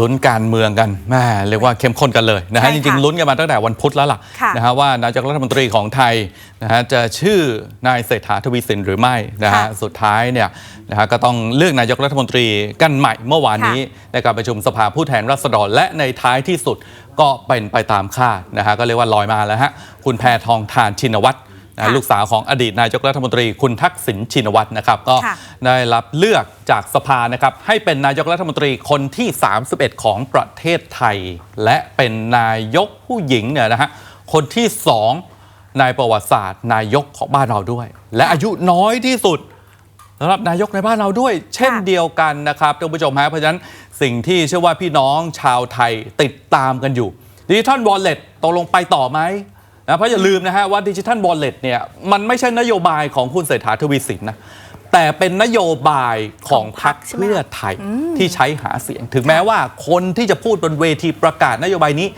ลุ้นการเมืองกันแม่เรียกว่าเข้มข้นกันเลยนะใช่ฮะค่ะจริงๆลุ้นกันมาตั้งแต่วันพุธแล้วล่ะค่ะนะฮะว่านายกรัฐมนตรีของไทยนะฮะจะชื่อนายเศรษฐาทวีสินหรือไม่นะฮะค่ะสุดท้ายเนี่ยนะฮะก็ต้องเลือกนายกรัฐมนตรีกันใหม่เมื่อวานนี้ในการประชุมสภาผู้แทนราษฎรและในท้ายที่สุดก็เป็นไปตามคาดนะฮะก็เรียกว่าลอยมาแล้วฮะคุณแพทองทานชินวัตร นะฮะค่ะลูกสาวของอดีตนายกรัฐมนตรีคุณทักษิณชินวัตรนะครับ ก็ค่ะได้รับเลือกจากสภานะครับ ให้เป็นนายกรัฐมนตรีคนที่ 31 ของประเทศไทย และเป็นนายกผู้หญิงเนี่ยนะฮะคนที่2ในประวัติศาสตร์ นายกของบ้านเราด้วย และอายุน้อยที่สุดสำหรับนายกในบ้านเราด้วย เช่นเดียวกันนะครับท่านผู้ชมฮะเพราะฉะนั้นสิ่งที่เชื่อว่าพี่น้องชาวไทยติดตามกันอยู่ดิจิทัลวอลเล็ตตกลงไปต่อไหม นะเพราะอย่าลืมนะฮะว่าดิจิทัลบอลเล็ตเนี่ยมันไม่ใช่นโยบายของคุณเศรษฐาทวีสินนะแต่เป็นนโยบายของพรรคของพรรคใช่ไหมเพื่อไทยที่ใช้หาเสียง ถึงแม้ว่าคนที่จะพูดบนเวทีประกาศนโยบายนี้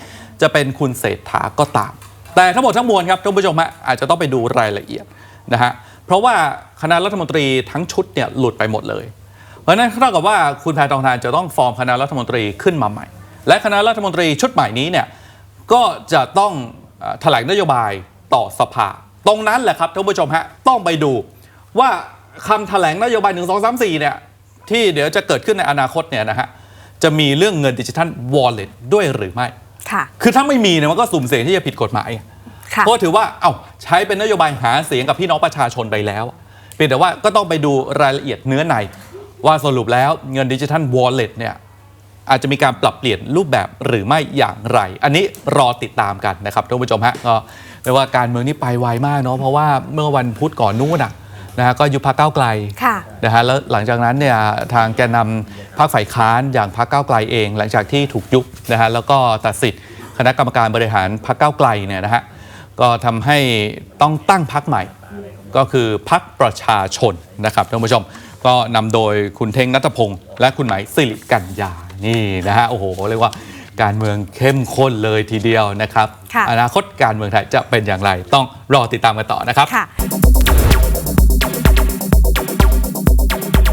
จะเป็นคุณเศรษฐาก็ตาม แต่ทั้งหมดทั้งมวลครับท่านผู้ชมฮะอาจจะต้องไปดูรายละเอียดนะฮะเพราะว่าคณะรัฐมนตรีทั้งชุดเนี่ยหลุดไปหมดเลย เพราะฉะนั้นเท่ากับว่าคุณแพทองทานจะต้องฟอร์มคณะรัฐมนตรีขึ้นมาใหม่ และคณะรัฐมนตรีชุดใหม่นี้เนี่ยก็จะต้องเอ่อ แถลงนโยบายต่อสภา ตรงนั้นแหละครับท่านผู้ชมฮะต้องไปดูว่าคำแถลงนโยบาย1 2 3 4เนี่ยที่เดี๋ยวจะเกิดขึ้นในอนาคตเนี่ยนะฮะจะมีเรื่องเงินดิจิทัลวอลเล็ตด้วยหรือไม่ค่ะคือถ้าไม่มีเนี่ยมันก็สุ่มเสี่ยงที่จะผิดกฎหมายค่ะเพราะถือว่าเอ้าใช้เป็นนโยบายหาเสียงกับพี่น้องประชาชนไปแล้วเพียงแต่ว่าก็ต้องไปดูรายละเอียดเนื้อในว่าสรุปแล้วเงินดิจิทัลวอลเล็ตเนี่ย อาจจะมีการปรับเปลี่ยนรูปแบบหรือไม่อย่างไร อันนี้รอติดตามกันนะครับท่านผู้ชมฮะก็เรียกว่าการเมืองนี่ไปไวมากเนาะเพราะว่าเมื่อวันพุธก่อนนู้นน่ะนะฮะก็ยุบพักเก้าวไกลค่ะนะฮะแล้วหลังจากนั้นเนี่ยทางแกนนำพรรคฝ่ายค้านอย่างพรรคก้าวไกลเอง หลังจากที่ถูกยุบนะฮะแล้วก็ตัดสิทธิ์คณะกรรมการบริหารพรรคก้าวไกลเนี่ยนะฮะก็ทำให้ต้องตั้งพรรคใหม่ ก็คือพรรคประชาชนนะครับท่านผู้ชม ก็นำโดยคุณเท่งนัทพงศ์และคุณไหมายสิริกัญญานี่นะฮะโอ้โหเรียกว่าการเมืองเข้มข้นเลยทีเดียวนะครับค่ะอนาคตการเมืองไทยจะเป็นอย่างไร ต้องรอติดตามกันต่อนะครับค่ะ